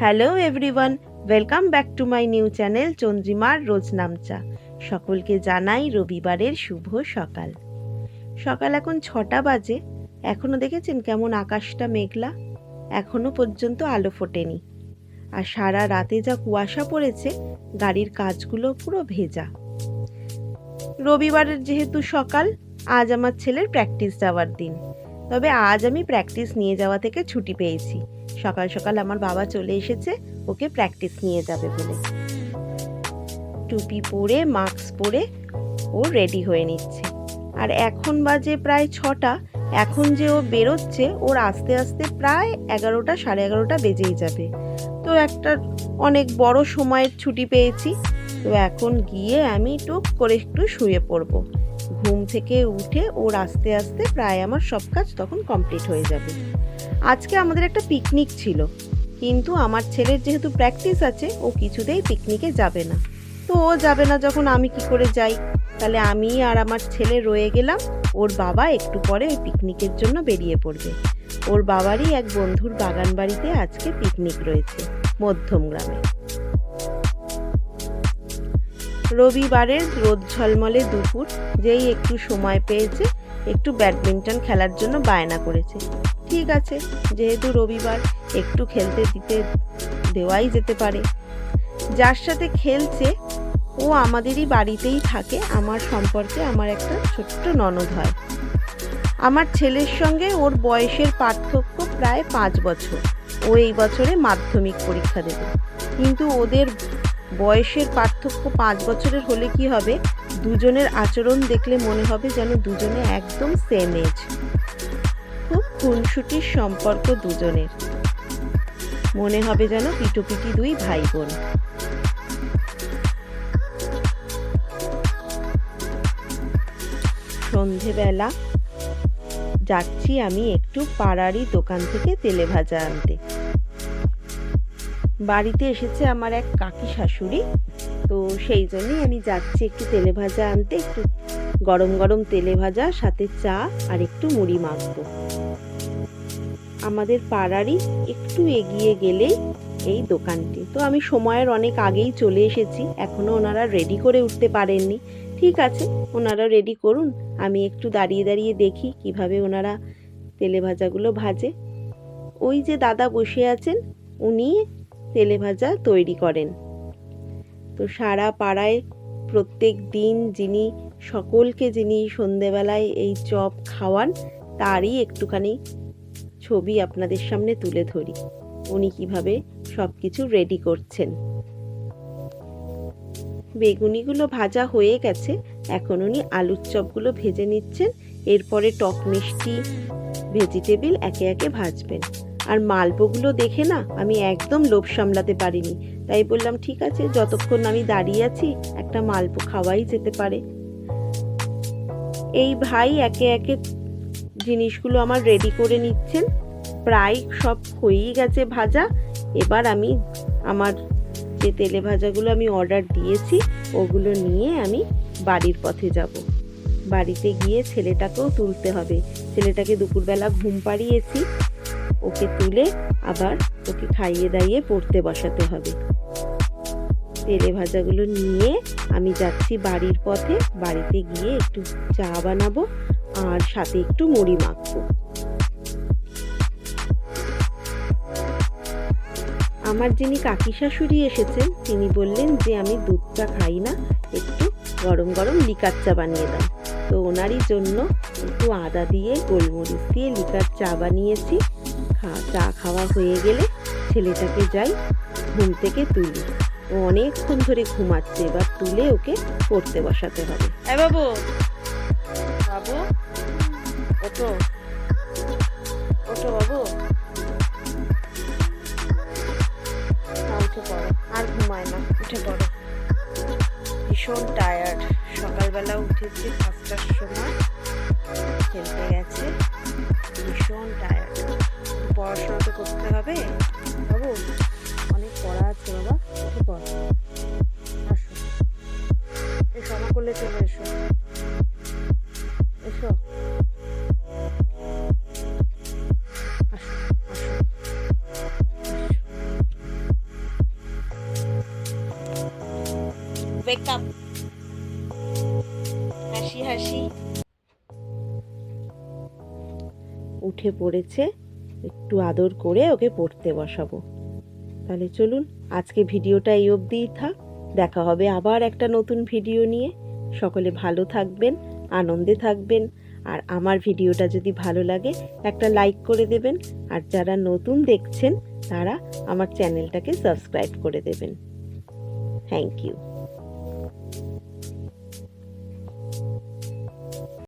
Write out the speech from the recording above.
Hello everyone, welcome back to my new channel চন্দ্রিমার রোজ নামচা। সকলকে জানাই রবিবারের শুভ সকাল। সকাল এখন ছটা বাজে এখনও দেখেছেন কেমন আকাশটা মেঘলা? এখনও পর্যন্ত আলো ফোটেনি। আর সারা রাতে যা কুয়াশা পড়েছে, গাড়ির কাজগুলো পুরো ভেজা। রবিবারের যেহেতু সকাল, আজ আমার ছেলের প্র্যাকটিস যাওয়ার দিন। তবে আজ আমি প্র্যাকটিস নিয়ে যাওয়া থেকে ছুটি পেয়েছি। সকাল সকাল আমার বাবা চলে এসেছে, ওকে প্র্যাকটিস নিয়ে যাবে বলে। টুপি পরে মাস্ক পরে ও রেডি হয়ে নিচ্ছে। আর এখন বাজে প্রায় ছটা, এখন যে ও বেরোচ্ছে, ওর আস্তে আস্তে প্রায় এগারোটা, সাড়ে এগারোটা বেজেই যাবে। তো একটা অনেক বড় সময়ের ছুটি পেয়েছি, তো এখন গিয়ে আমি টুক করে একটু শুয়ে পড়ব। ঘুম থেকে উঠে ওর আস্তে আস্তে প্রায় আমার সব কাজ তখন কমপ্লিট হয়ে যাবে। আজকে আমাদের একটা পিকনিক ছিল। কিন্তু আমার ছেলের যেহেতু প্র্যাকটিস আছে, ও কিছুতেই পিকনিকে যাবে না। তো ও যাবে না যখন আমি কি করে যাই। তাহলে আমি আর আমার ছেলে রয়ে গেলাম, ওর বাবা একটু পরে ওই পিকনিকের জন্য বেরিয়ে পড়বে। ওর বাবারই এক বন্ধুর বাগান বাড়িতে আজকে পিকনিক রয়েছে, মধ্যম গ্রামে। রবিবারের রোদ ঝলমলে দুপুর, যেই একটু সময় পেয়েছে, একটু ব্যাডমিন্টন খেলার জন্য বায়না করেছে। ঠিক আছে, যেহেতু রবিবার একটু খেলতে দিতে দেওয়াই যেতে পারে। যার সাথে খেলছে, ও আমাদেরই বাড়িতেই থাকে, আমার সম্পর্কে আমার একটা ছোট্ট ননদ হয়। আমার ছেলের সঙ্গে ওর বয়সের পার্থক্য প্রায় পাঁচ বছর। ও এই বছরে মাধ্যমিক পরীক্ষা দেবে। কিন্তু ওদের বয়সের পার্থক্য পাঁচ বছরের হলে কি হবে? দুজনের আচরণ দেখলে মনে হবে যেন দুজনে একদম সেম এজ খুনসুটির সম্পর্ক দুজনের। মনে হবে যেন পিটোপিটি দুই ভাই বোন সন্ধেবেলা যাচ্ছি আমি একটু পাড়ারই দোকান থেকে তেলে ভাজা আনতে। বাড়িতে এসেছে আমার এক কাকি শাশুড়ি, তো সেই জন্যই আমি যাচ্ছি একটু তেলে ভাজা আনতে, একটু গরম গরম তেলে ভাজা, সাথে চা আর একটু মুড়ি মাখবো। আমাদের পাড়ারই একটু এগিয়ে গেলেই এই দোকানটি। তো আমি সময়ের অনেক আগেই চলে এসেছি এখনও ওনারা রেডি করে উঠতে পারেননি। ঠিক আছে, ওনারা রেডি করুন, আমি একটু দাঁড়িয়ে দাঁড়িয়ে দেখি কীভাবে ওনারা তেলে ভাজাগুলো ভাজে। ওই যে দাদা বসে আছেন, উনি তেলে ভাজা তৈরি করেন। তো সারা পাড়ায় প্রত্যেক দিন যিনি, সকলকে যিনি সন্ধেবেলায় এই চপ খাওয়ান, তারই একটুখানি ছবি আপনাদের সামনে তুলে ধরি। উনি কীভাবে সব কিছু রেডি করছেন। বেগুনিগুলো ভাজা হয়ে গেছে। এখন উনি আলুর চপগুলো ভেজে নিচ্ছেন। এরপরে টক মিষ্টি, ভেজিটেবিল একে একে ভাজবেন। আর মালপোগুলো দেখে না, আমি একদম লোভ সামলাতে পারিনি। তাই বললাম, ঠিক আছে, যতক্ষণ আমি দাঁড়িয়ে আছি, একটা মালপো খাওয়াই যেতে পারে। এই ভাই একে একে জিনিসগুলো আমার রেডি করে নিচ্ছেন। প্রায় সব হয়েই গেছে ভাজা। এবার আমি আমার যে তেলে ভাজাগুলো আমি অর্ডার দিয়েছি, ওগুলো নিয়ে আমি বাড়ির পথে যাব। বাড়িতে গিয়ে ছেলেটাকেও তুলতে হবে। ছেলেটাকে দুপুরবেলা ঘুম পাড়িয়েছি। ওকে তুলে আবার ওকে খাইয়ে দাইয়ে পড়তে বসাতে হবে। তেলে ভাজাগুলো নিয়ে আমি যাচ্ছি বাড়ির পথে। বাড়িতে গিয়ে একটু চা বানাবো। আর সাথে একটু মুড়ি মাখবো। আমার যিনি কাকি শাশুড়ি এসেছেন, তিনি বললেন যে আমি দুধ চা খাই না, একটু গরম গরম লিকার চা বানিয়ে দাও। তো ওনারই জন্য একটু আদা দিয়ে গোলমরিচ দিয়ে লিকার চা বানিয়েছি। চা খাওয়া হয়ে গেলে ছেলেটাকে যাই ঘুম থেকে তুলি। ও অনেকক্ষণ ধরে ঘুমাচ্ছে, এবার তুলে ওকে পড়তে বসাতে হবে। বাবু ওঠো ওঠো বাবু। উঠে পড়ো। আর ঘুমায় না, উঠে পড়ো। ভীষণ টায়ার্ড সকালবেলা উঠেছে পাঁচটার সময়। খেলতে গেছে। ভীষণ টায়ার্ড পড়াশোনা তো করতে হবে। বাবু হাসি উঠে পড়েছে, একটু আদর করে ওকে পড়তে বসাবো। তাহলে চলুন, আজকে ভিডিওটা এই অবধিই থাক। দেখা হবে আবার একটা নতুন ভিডিও নিয়ে। সকলে ভালো থাকবেন, আনন্দে থাকবেন। আর আমার ভিডিওটা যদি ভালো লাগে, একটা লাইক করে দেবেন। আর যারা নতুন দেখছেন, তারা আমার চ্যানেলটাকে সাবস্ক্রাইব করে দেবেন। Thank you.